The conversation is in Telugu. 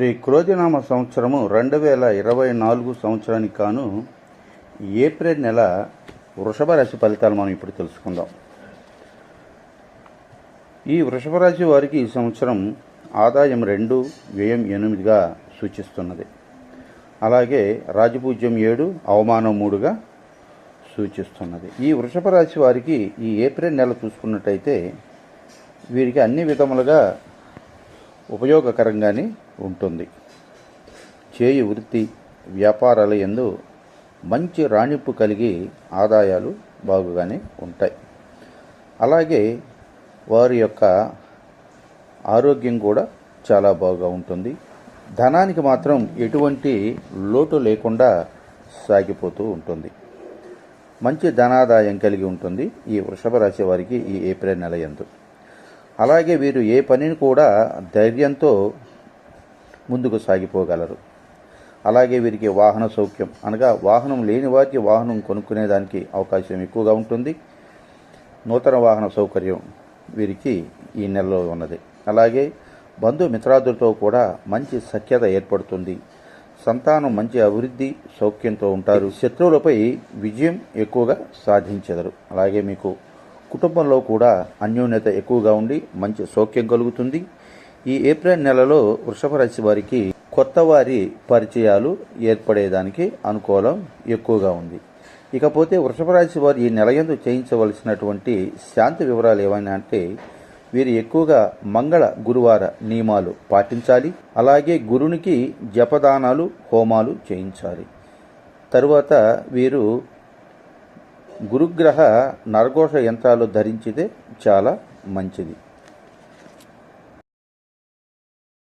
శ్రీ క్రోధినామ సంవత్సరము రెండు వేల ఇరవై నాలుగు సంవత్సరానికి కాను ఏప్రిల్ నెల వృషభ రాశి ఫలితాలు మనం ఇప్పుడు తెలుసుకుందాం. ఈ వృషభ రాశి వారికి ఈ సంవత్సరం ఆదాయం రెండు వ్యయం ఎనిమిదిగా సూచిస్తున్నది. అలాగే రాజపూజ్యం ఏడు అవమానం మూడుగా సూచిస్తున్నది. ఈ వృషభ రాశి వారికి ఈ ఏప్రిల్ నెల చూసుకున్నట్టయితే వీరికి అన్ని విధములుగా ఉపయోగకరంగానే ఉంటుంది. చేయి వృత్తి వ్యాపారాల ఎందు మంచి రాణింపు కలిగి ఆదాయాలు బాగుగానే ఉంటాయి. అలాగే వారి యొక్క ఆరోగ్యం కూడా చాలా బాగా ఉంటుంది. ధనానికి మాత్రం ఎటువంటి లోటు లేకుండా సాగిపోతూ ఉంటుంది. మంచి ధనాదాయం కలిగి ఉంటుంది ఈ వృషభ రాశి వారికి ఈ ఏప్రిల్ నెల ఎందు అలాగే వీరు ఏ పనిని కూడా ధైర్యంతో ముందుకు సాగిపోగలరు. అలాగే వీరికి వాహన సౌఖ్యం అనగా వాహనం లేని వారికి వాహనం కొనుక్కునేదానికి అవకాశం ఎక్కువగా ఉంటుంది. నూతన వాహన సౌకర్యం వీరికి ఈ నెలలో ఉన్నది. అలాగే బంధుమిత్రాదులతో కూడా మంచి సఖ్యత ఏర్పడుతుంది. సంతానం మంచి అభివృద్ధి సౌఖ్యంతో ఉంటారు. శత్రువులపై విజయం ఎక్కువగా సాధించెదరు. అలాగే మీకు కుటుంబంలో కూడా అన్యోన్యత ఎక్కువగా ఉండి మంచి సౌఖ్యం కలుగుతుంది. ఈ ఏప్రిల్ నెలలో వృషభ రాశి వారికి కొత్త వారి పరిచయాలు ఏర్పడేదానికి అనుకూలం ఎక్కువగా ఉంది. ఇకపోతే వృషభ రాశి వారు ఈ నెల యందు చేయించవలసినటువంటి శాంతి వివరాలు ఏమైనా అంటే వీరు ఎక్కువగా మంగళ గురువార నియమాలు పాటించాలి. అలాగే గురునికి జపదానాలు హోమాలు చేయించాలి. తరువాత వీరు గురుగ్రహ నరఘోష యంత్రాలు ధరించితే చాలా మంచిది.